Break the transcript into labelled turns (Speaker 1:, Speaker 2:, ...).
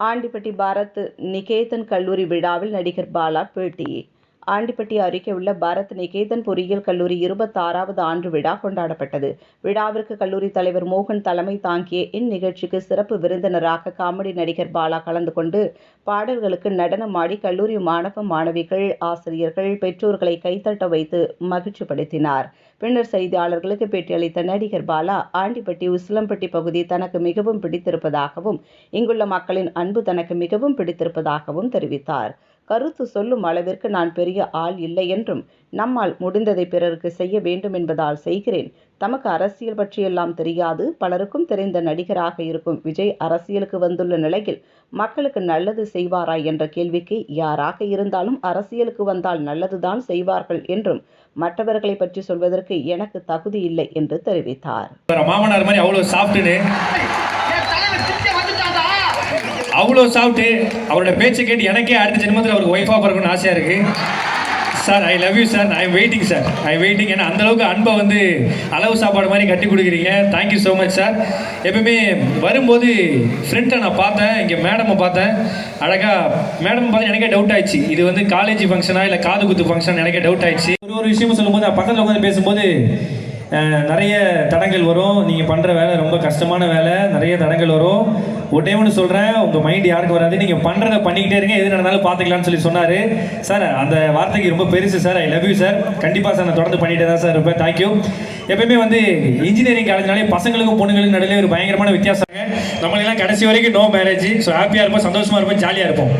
Speaker 1: ஆண்டிப்பட்டி பாரத் நிகேதன் கல்லூரி விழாவில் நடிகர் பாலா பேட்டி ஆண்டிப்பட்டி அருகே உள்ள பாரத் நிகேதன் பொறியியல் கல்லூரி இருபத்தாறாவது ஆண்டு விழா கொண்டாடப்பட்டது. விழாவிற்கு கல்லூரி தலைவர் மோகன் தலைமை தாங்கிய இந்நிகழ்ச்சிக்கு சிறப்பு விருந்தினராக காமெடி நடிகர் பாலா கலந்து கொண்டு பாடல்களுக்கு நடனமாடி கல்லூரி மாணவ மாணவிகள் ஆசிரியர்கள் பெற்றோர்களை கைத்தட்ட வைத்து மகிழ்ச்சிப்படுத்தினார் பின்னர் செய்தியாளர்களுக்கு பேட்டியளித்த நடிகர் பாலா ஆண்டிப்பட்டி உசிலம்பட்டி பகுதி தனக்கு மிகவும் பிடித்திருப்பதாகவும் இங்குள்ள மக்களின் அன்பு தனக்கு மிகவும் பிடித்திருப்பதாகவும் தெரிவித்தார். கருத்து சொல்லும் அளவிற்கு நான் பெரிய ஆள் இல்லை என்றும் நம்மால் முடிந்ததை பிறருக்கு செய்ய வேண்டும் என்பதால் செய்கிறேன். தமக்கு அரசியல் பற்றியெல்லாம் தெரியாது. பலருக்கும் தெரிந்த நடிகராக இருக்கும் விஜய் அரசியலுக்கு வந்துள்ள நிலையில் மக்களுக்கு நல்லது செய்வாரா என்ற கேள்விக்கு யாராக இருந்தாலும் அரசியலுக்கு வந்தால் நல்லதுதான் செய்வார்கள் என்றும் மற்றவர்களை பற்றி சொல்வதற்கு எனக்கு தகுதி இல்லை என்று தெரிவித்தார்.
Speaker 2: மாமனார் மாதிரி அவ்வளவு சாப்பிட்டுன்னு அவ்வளோ சாப்பிட்டு அவரோட பேச்சை கேட்டு எனக்கே அடுத்த ஜென்மத்தில் அவருக்கு ஒய்ஃபாக பிறக்கணும்னு ஆசையாக இருக்குது sir I love you sir I waiting sir I waiting ஏன்னா அந்த அளவுக்கு அன்பை வந்து அளவு சாப்பாடு மாதிரி கட்டி கொடுக்குறீங்க. தேங்க்யூ ஸோ மச் சார் எப்பவுமே வரும்போது ஃப்ரெண்டை நான் பார்த்தேன் இங்கே மேடமை பார்த்தேன். அழகாக மேடம் பார்த்து எனக்கே டவுட் ஆயிடுச்சு. இது வந்து காலேஜ் ஃபங்க்ஷனா இல்லை காது குத்து ஃபங்க்ஷன் எனக்கே டவுட் ஆயிடுச்சு. ஒரு ஒரு விஷயமும் சொல்லும்போது பக்கத்தில் உட்காந்து பேசும்போது நிறைய தடங்கள் வரும். நீங்கள் பண்ணுற வேலை ரொம்ப கஷ்டமான வேலை. நிறைய தடங்கள் வரும். ஒன்றே ஒன்று சொல்கிறேன் உங்கள் மைண்ட் யாருக்கு வராது. நீங்கள் பண்ணுறதை பண்ணிக்கிட்டே இருங்க. எது நடந்தாலும் பார்த்துக்கலாம்னு சொல்லி சொன்னார். சார் அந்த வார்த்தைக்கு ரொம்ப பெருசு sir. I love you sir கண்டிப்பாக சார் நான் தொடர்ந்து பண்ணிகிட்டே தான் சார் இருப்பேன். தேங்க்யூ எப்பயுமே வந்து இன்ஜினியரிங் காலேஜ்னாலே பசங்களுக்கும் பொண்ணுங்களுக்கும் நடுவில் ஒரு பயங்கரமான வித்தியாசங்க நம்மளெல்லாம் கடைசி வரைக்கும் நோ மேரேஜ் ஸோ ஹாப்பியாக இருப்போம் சந்தோஷமாக இருப்போம் ஜாலியாக இருப்போம்.